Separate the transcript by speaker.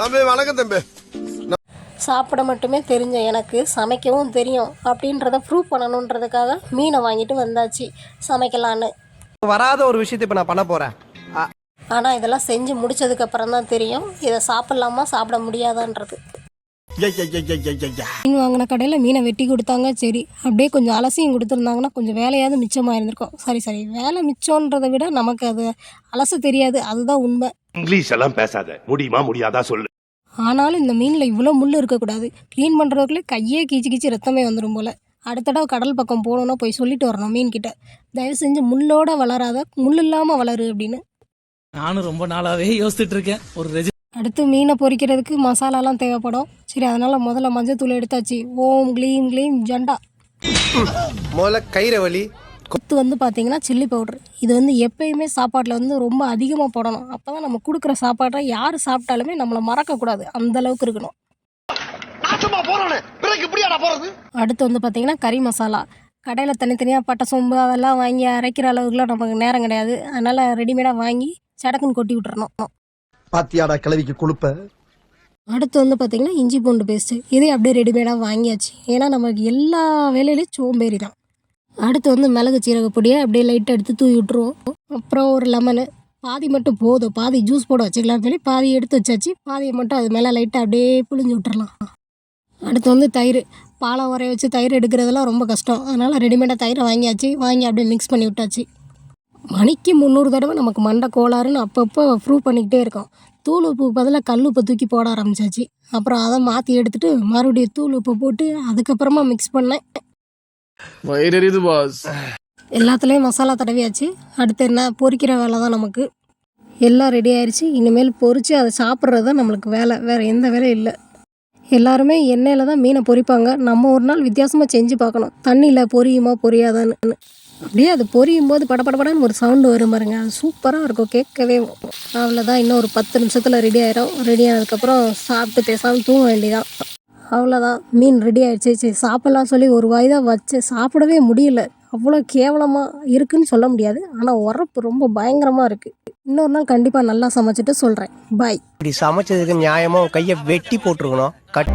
Speaker 1: தம்பி வணக்கம் தம்பி.
Speaker 2: சாப்பிட மட்டுமே தெரிஞ்ச எனக்கு சமைக்கவும் தெரியும் அப்படின்றத ப்ரூவ் பண்ணணுன்றதுக்காக மீனை வாங்கிட்டு வந்தாச்சு. சமைக்கலான்னு.
Speaker 3: வராத ஒரு விஷயத்தை இப்போ நான் பண்ண போறேன். அ-
Speaker 2: ஆனால் இதெல்லாம் செஞ்சு முடிச்சதுக்கப்புறம் தான் தெரியும். இதை சாப்பிட்லாமா சாப்பிட முடியாதான்றது. மீன் வாங்கின கடையில் மீனை வெட்டி கொடுத்தாங்க. சரி அப்படியே கொஞ்சம் அலசியும் கொடுத்துருந்தாங்கன்னா கொஞ்சம் வேலையாவது மிச்சமாக இருந்திருக்கும். சரி சரி வேலை மிச்சம்ன்றதை விட நமக்கு அது அலச தெரியாது. அதுதான் உண்மை.
Speaker 4: இங்கிலீஷ் எல்லாம் பேசாத. முடியுமா முடியாதா சொல்லு.
Speaker 2: ஆனாலும் இந்த மீனில் இவ்வளோ முள் இருக்கக்கூடாது. க்ளீன் பண்ணுறதுக்குள்ளே கையே கீச்சு கீச்சு ரத்தமே வந்துடும் போல். அடுத்த தடவை கடல் பக்கம் போகணுன்னா போய் சொல்லிட்டு வரணும் மீன்கிட்ட. தயவு செஞ்சு முள்ளோட வளராத முள் இல்லாமல் வளரு அப்படின்னு.
Speaker 5: நானும் ரொம்ப நாளாவே யோசிச்சுட்டு இருக்கேன். ஒரு ரெஜி
Speaker 2: அடுத்து மீனை பொரிக்கிறதுக்கு மசாலாலாம் தேவைப்படும். சரி அதனால் முதல்ல மஞ்சத்தூள் எடுத்தாச்சு. ஓம் க்ளீம் க்ளீம் ஜண்டா.
Speaker 3: முதல்ல கயிறை வலி
Speaker 2: கொத்து வந்து பார்த்தீங்கன்னா சில்லி பவுட்ரு இது வந்து எப்பயுமே சாப்பாட்டில் வந்து ரொம்ப அதிகமாக போடணும். அப்போ தான் நம்ம கொடுக்குற சாப்பாட்டை யார் சாப்பிட்டாலுமே நம்மளை மறக்கக்கூடாது அந்த அளவுக்கு இருக்கணும். அடுத்து வந்து பார்த்தீங்கன்னா கறி மசாலா. கடையில் தனித்தனியாக பட்டை சோம்பு அதெல்லாம் வாங்கி அரைக்கிற அளவுக்குலாம் நமக்கு நேரம் கிடையாது. அதனால் ரெடிமேடாக வாங்கி சடக்குன்னு கொட்டி விட்டுறணும்.
Speaker 1: பாத்தியாடா கிளவிக்கு கொழுப்ப?
Speaker 2: அடுத்து வந்து பார்த்திங்கன்னா இஞ்சி பூண்டு பேஸ்ட்டு இதே அப்படியே ரெடிமேடாக வாங்கியாச்சு. ஏன்னா நமக்கு எல்லா வேலையிலையும் சோம்பேறி தான் அடுத்து வந்து மிளகு சீரக பொடியை அப்படியே லைட்டாக எடுத்து தூவி விட்ருவோம் அப்புறம் ஒரு லெமனு பாதி மட்டும் போதும். பாதி ஜூஸ் போட வச்சுக்கலாம் சொல்லி பாதி எடுத்து வச்சாச்சு. பாதியை மட்டும் அது மேலே லைட்டாக அப்படியே புழிஞ்சு விட்டுறலாம். அடுத்து வந்து தயிர். பாலை உரைய வச்சு தயிர் எடுக்கிறதெல்லாம் ரொம்ப கஷ்டம். அதனால் ரெடிமேடாக தயிரை வாங்கியாச்சு. வாங்கி அப்படியே மிக்ஸ் பண்ணி விட்டாச்சு. மணிக்கு முந்நூறு தடவை நமக்கு மண்டை கோளாறுன்னு அப்பப்போ ப்ரூவ் பண்ணிக்கிட்டே இருக்கோம். தூள் உப்பு பதிலாக கல் உப்பை தூக்கி போட ஆரம்பிச்சாச்சு. அப்புறம் அதை மாற்றி எடுத்துட்டு மறுபடியும் தூள் உப்பு போட்டு அதுக்கப்புறமா மிக்ஸ் பண்ணேன்.
Speaker 6: வயிறறிது பாஸ்
Speaker 2: எல்லாத்துலேயும் மசாலா தடவியாச்சு. அடுத்து என்ன? பொரிக்கிற வேலை தான் நமக்கு. எல்லாம் ரெடி ஆயிடுச்சு இனிமேல் பொறிச்சு அதை சாப்பிட்றது தான் நம்மளுக்கு வேலை. வேறு எந்த வேலையும் இல்லை. எல்லாருமே எண்ணெயில் தான் மீனை பொரிப்பாங்க நம்ம ஒரு நாள் வித்தியாசமாக செஞ்சு பார்க்கணும். தண்ணியில் பொரியுமா பொரியாதான்னு. அப்படியே அது பொரியும் போது படப்படப்படன்னு ஒரு சவுண்டு வரும் பாருங்க. அது சூப்பராக இருக்கும். கேட்கவே அவ்வளோதான் இன்னும் ஒரு பத்து நிமிஷத்தில் ரெடி ஆயிரும். ரெடி ஆனதுக்கப்புறம் சாப்பிட்டு பேசாமல் தூங்க வேண்டியதான் அவ்வளோதான் மீன் ரெடி ஆயிடுச்சு. சரி சாப்பிட்லாம் சொல்லி ஒரு வாய் தான் வச்சு சாப்பிடவே முடியல. அவ்வளோ கேவலமாக இருக்குன்னு சொல்ல முடியாது. ஆனால் உரப்பு ரொம்ப பயங்கரமாக இருக்குது இன்னொரு நாள் கண்டிப்பாக நல்லா சமைச்சிட்டு சொல்கிறேன் பாய்
Speaker 3: இப்படி சமைச்சதுக்கு நியாயமாக உன் கையை வெட்டி போட்டிருக்கணும். கட்